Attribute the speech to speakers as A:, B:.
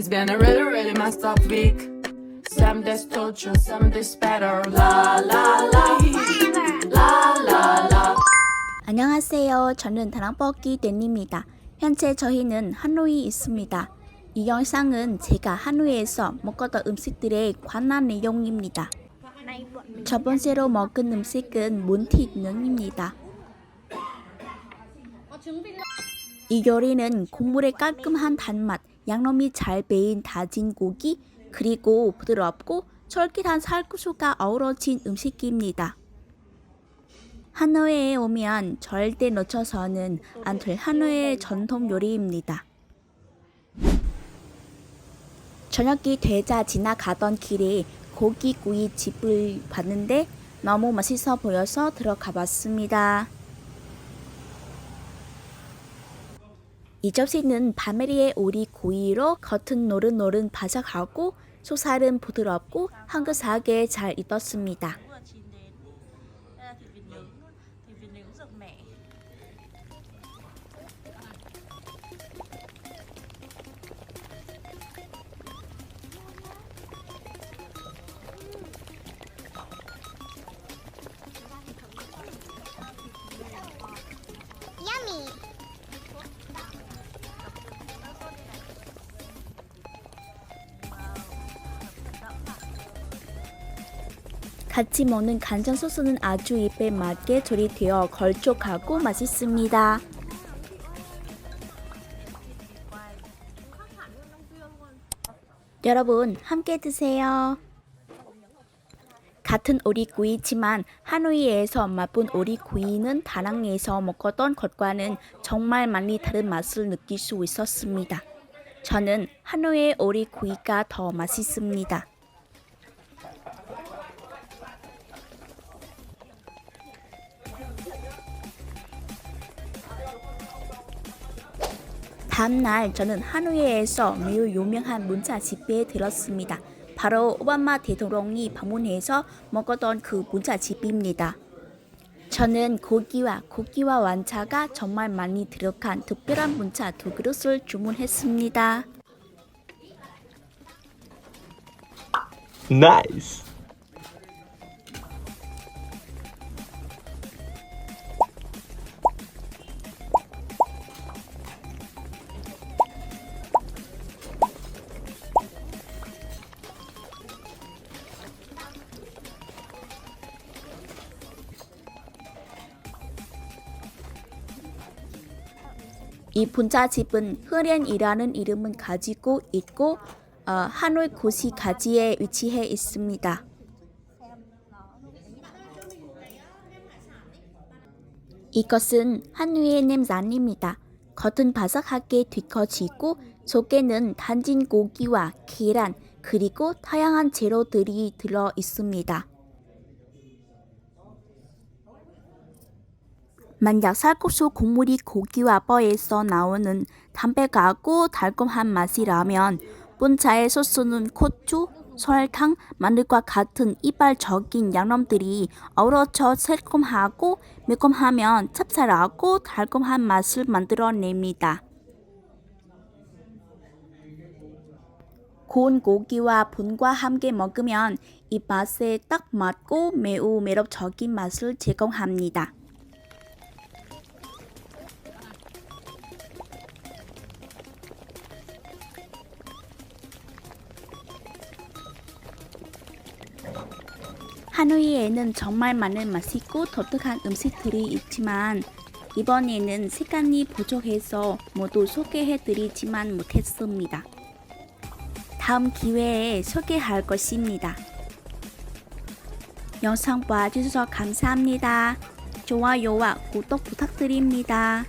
A: It's been a really, really messed up week. Some days torture, some days better. La la la. La la la.
B: 안녕하세요. 저는 다랑볶이 댄입니다. 현재 저희는 하노이에 있습니다. 이 영상은 제가 하노이에서 먹었던 음식들에 관한 내용입니다. 첫 번째로 먹은 음식은 몬티능입니다. 이 요리는 국물의 깔끔한 단맛, 양념이 잘 배인 다진 고기, 그리고 부드럽고 쫄깃한 살구수가 어우러진 음식입니다. 하노이에 오면 절대 놓쳐서는 안 될 하노이의 전통 요리입니다. 저녁이 되자 지나가던 길에 고기구이 집을 봤는데 너무 맛있어 보여서 들어가 봤습니다. 이 접시는 바메리의 오리 구이로 겉은 노릇노릇 바삭하고 속살은 부드럽고 한그하게 잘 익었습니다. 같이 먹는 간장 소스는 아주 입에 맞게 조리되어 걸쭉하고 맛있습니다. 여러분 함께 드세요. 같은 오리구이지만 하노이에서 맛본 오리구이는 다낭에서 먹었던 것과는 정말 많이 다른 맛을 느낄 수 있었습니다. 저는 하노이의 오리구이가 더 맛있습니다. 다음날 저는 하노이에서 매우 유명한 문자 집에 들었습니다. 바로 오바마 대통령이 방문해서 먹었던 그 문자 집입니다. 저는 고기와 고기와 완차가 정말 많이 들어간 특별한 문자 두 그릇을 주문했습니다. 이 분자 집은 흐렌이라는 이름을 가지고 있고 어, 하노이 고시 가지에 위치해 있습니다. 이것은 한위의 냄새입니다. 겉은 바삭하게 뒤커지고 속에는 단진 고기와 계란 그리고 다양한 재료들이 들어 있습니다. 만약 살국수 국물이 고기와 뼈에서 나오는 담백하고 달콤한 맛이라면 분차의 소스는 고추, 설탕, 마늘과 같은 이발적인 양념들이 어우러져 새콤하고 매콤하면 찹쌀하고 달콤한 맛을 만들어냅니다. 구운 고기와 분과 함께 먹으면 입맛에 딱 맞고 매우 매력적인 맛을 제공합니다. 하노이에는 정말 많은 맛있고 독특한 음식들이 있지만 이번에는 시간이 부족해서 모두 소개해드리지만 못했습니다. 다음 기회에 소개할 것입니다. 영상 봐주셔서 감사합니다. 좋아요와 구독 부탁드립니다.